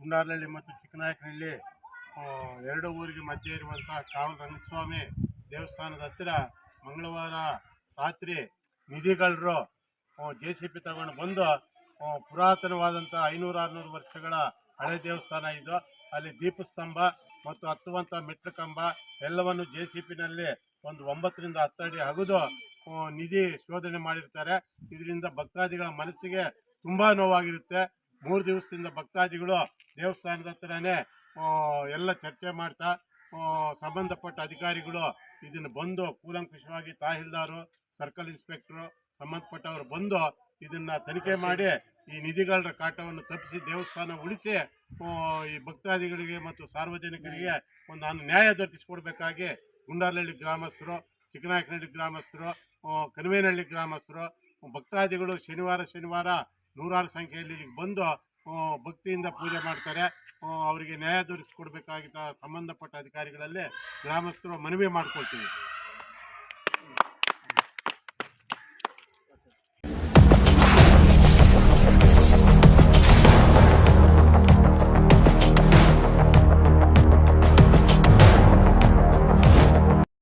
ಗುಂಡಾರಹಳ್ಳಿ ಮತ್ತು ಚಿಕ್ಕನಾಯಕನಹಳ್ಳಿ ಎರಡು ಊರಿಗೆ ಮಧ್ಯೆ ಇರುವಂಥ ಕಾವಲ್ ರಂಗಸ್ವಾಮಿ ದೇವಸ್ಥಾನದ ಹತ್ತಿರ ಮಂಗಳವಾರ ರಾತ್ರಿ ನಿಧಿಗಳರು ಜೆ ಸಿ ಪಿ ತಗೊಂಡು ಬಂದು ಪುರಾತನವಾದಂಥ ಐನೂರು ಆರುನೂರು ವರ್ಷಗಳ ಹಳೆ ದೇವಸ್ಥಾನ ಇದು. ಅಲ್ಲಿ ದೀಪಸ್ತಂಭ ಮತ್ತು ಹತ್ತುವಂಥ ಮೆಟ್ಲು ಕಂಬ ಎಲ್ಲವನ್ನು ಜೆ ಸಿ ಪಿನಲ್ಲಿ ಒಂದು ಒಂಬತ್ತರಿಂದ ಹತ್ತು ಅಡಿ ಅಗದು ನಿಧಿ ಶೋಧನೆ ಮಾಡಿರ್ತಾರೆ. ಇದರಿಂದ ಭಕ್ತಾದಿಗಳ ಮನಸ್ಸಿಗೆ ತುಂಬ ನೋವಾಗಿರುತ್ತೆ. ಮೂರು ದಿವಸದಿಂದ ಭಕ್ತಾದಿಗಳು ದೇವಸ್ಥಾನದ ಹತ್ರನೇ ಎಲ್ಲ ಚರ್ಚೆ ಮಾಡ್ತಾ ಸಂಬಂಧಪಟ್ಟ ಅಧಿಕಾರಿಗಳು ಇದನ್ನು ಬಂದು ಕೂಲಂಕುಷವಾಗಿ ತಹಸೀಲ್ದಾರು ಸರ್ಕಲ್ ಇನ್ಸ್ಪೆಕ್ಟ್ರು ಸಂಬಂಧಪಟ್ಟವರು ಬಂದು ಇದನ್ನು ತನಿಖೆ ಮಾಡಿ ಈ ನಿಧಿಗಳ ಕಾಟವನ್ನು ತಪ್ಪಿಸಿ ದೇವಸ್ಥಾನ ಉಳಿಸಿ ಈ ಭಕ್ತಾದಿಗಳಿಗೆ ಮತ್ತು ಸಾರ್ವಜನಿಕರಿಗೆ ಒಂದು ನಾನು ನ್ಯಾಯ ದೊರಕಿಸಿಕೊಡ್ಬೇಕಾಗಿ ಗುಂಡಾರಹಳ್ಳಿ ಗ್ರಾಮಸ್ಥರು ಚಿಕ್ಕನಾಯಕನಹಳ್ಳಿ ಗ್ರಾಮಸ್ಥರು ಆ, ಕಣಿವೇನಹಳ್ಳಿ ಗ್ರಾಮಸ್ಥರು ಭಕ್ತಾದಿಗಳು ಶನಿವಾರ ಶನಿವಾರ ನೂರಾರು ಸಂಖ್ಯೆಯಲ್ಲಿ ಇಲ್ಲಿಗೆ ಬಂದು ಭಕ್ತಿಯಿಂದ ಪೂಜೆ ಮಾಡ್ತಾರೆ. ಅವರಿಗೆ ನ್ಯಾಯ ದೊರಕಿಸಿಕೊಡ್ಬೇಕಾಗಿದ್ದ ಸಂಬಂಧಪಟ್ಟ ಅಧಿಕಾರಿಗಳಲ್ಲಿ ಗ್ರಾಮಸ್ಥರು ಮನವಿ ಮಾಡ್ಕೊಳ್ತೀವಿ.